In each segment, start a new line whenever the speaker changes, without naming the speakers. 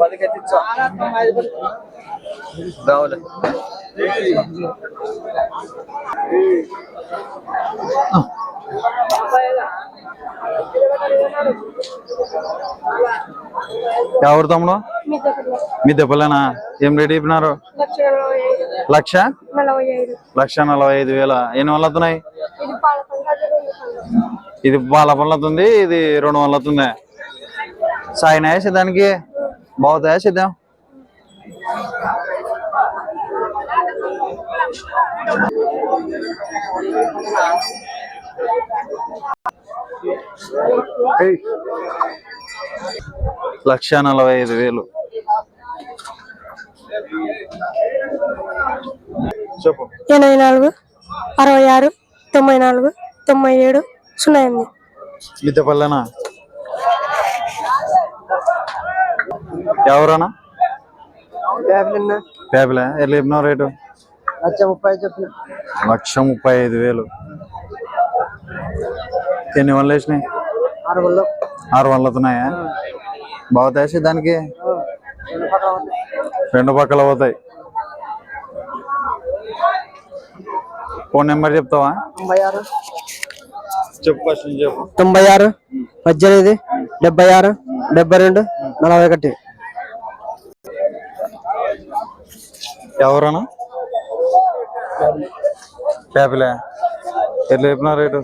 పదికి రావులే.
ఎవరు తమ్ముడు?
మీ
దెబ్బలేనా? ఏం రెడీ అయిపోయినారు
లక్ష?
లక్ష
నలభై ఐదు
వేల. ఎన్ని వందలు అవుతున్నాయి?
ఇది పాల
అవుతుంది ఇది రెండు వందలు అవుతుంది సాయినాయా సిద్ధానికి? బాగుతాయా సిద్ధం? లక్ష నలభై ఐదు వేలు. చెప్పు.
ఎనభై నాలుగు అరవై ఆరు తొంభై నాలుగు తొంభై ఏడు సున్నా ఎనిమిది.
ఎవరన్నా? పేపలే ఎట్లా చెప్పినావు రేటు?
లక్ష ముప్పై చెప్పిన.
లక్ష ముప్పై ఐదు వేలు. ఎన్ని వందలు వేసినాయి?
ఆరు వందలు.
ఆరు వందలు అవుతున్నాయా? బాగుతాయి దానికి? రెండు పక్కల పోతాయి. ఫోన్ నెంబర్ చెప్తావా?
తొంభై ఆరు. పద్దెనిమిది డెబ్బై ఆరు డెబ్బై రెండు నలభై ఒకటి.
ఎవరన్నా? పేపలే. ఎట్లా చెప్పిన రేటు?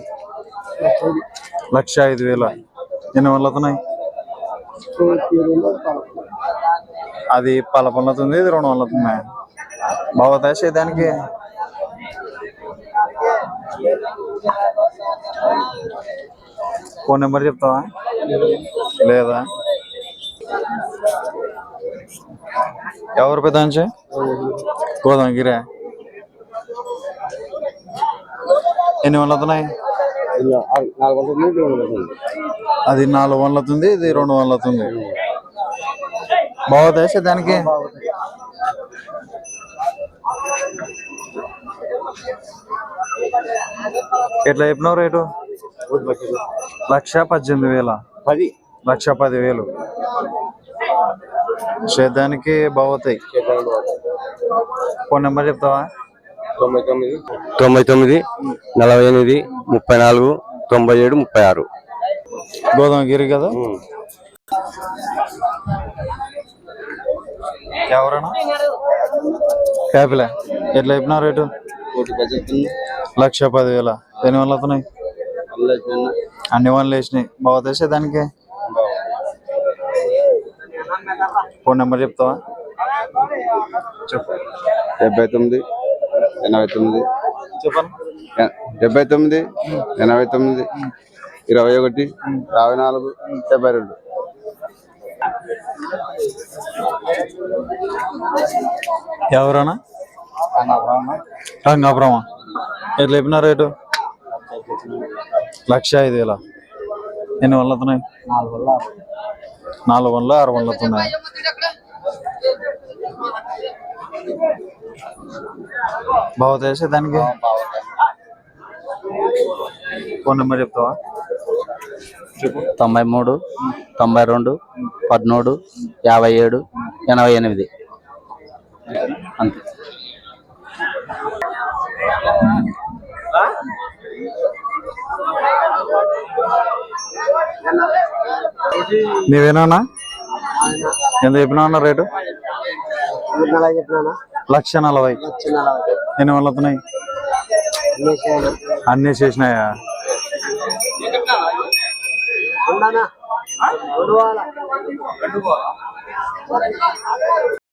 లక్ష ఐదు వేల. ఎన్ని వందలు అవుతున్నాయి? అది పల పనులు అవుతుంది ఇది రెండు వందలు అవుతున్నాయి. బాగుతాయి దానికి ఫోన్ నెంబర్ చెప్తావా? లేదా? ఎవరు పెద్ద గోదావరిగిరే ఎన్ని వందలు అవుతున్నాయి? అది నాలుగు వందలు అవుతుంది ఇది రెండు వందలు అవుతుంది. బాగుతాయి దానికి? ఎట్లా చెప్పినావు రేటు? లక్ష పద్దెనిమిది వేల?
పది.
లక్ష పది వేలు సేద్యానికి బాగుతాయి. ఫోన్ నెంబర్ చెప్తావా?
తొంభై తొమ్మిది. తొంభై తొమ్మిది నలభై ఎనిమిది ముప్పై నాలుగు తొంభై ఏడు ముప్పై ఆరు.
గోదావరిగిరి కదా? ఎవరన్నా? ఎట్లా చెప్పినా రేటు? లక్ష పదివేల. ఎన్ని వందలు అవుతున్నాయి? అన్ని వందలు వేసినాయి. బాగుతాయి దానికి? ఫోన్ నెంబర్ చెప్తావా? చెప్పు.
డెబ్బై తొమ్మిది ఎనభై తొమ్మిది.
చెప్పండి
ఎ- డెబ్బై తొమ్మిది ఎనభై తొమ్మిది ఇరవై ఒకటి యాభై నాలుగు డెబ్బై రెండు.
ఎవరన్నా? రంగాపురమా? ఎట్లా చెప్పిన రేటు? లక్ష ఐదు వేల? ఎన్ని వందలు అవుతున్నాయి నాలుగు వందలు ఆరు వందలు అవుతున్నాయి బాగుతాయి దానికి? ఫోన్ నెంబర్ చెప్తావా?
తొంభై మూడు తొంభై రెండు పదమూడు యాభై ఏడు ఎనభై ఎనిమిది. అంతే.
నీవేనా ఎంత చెప్పినా రేటు? లక్ష నలభై. ఎన్ని వందలు అవుతున్నాయి అన్నీ చేసినాయా?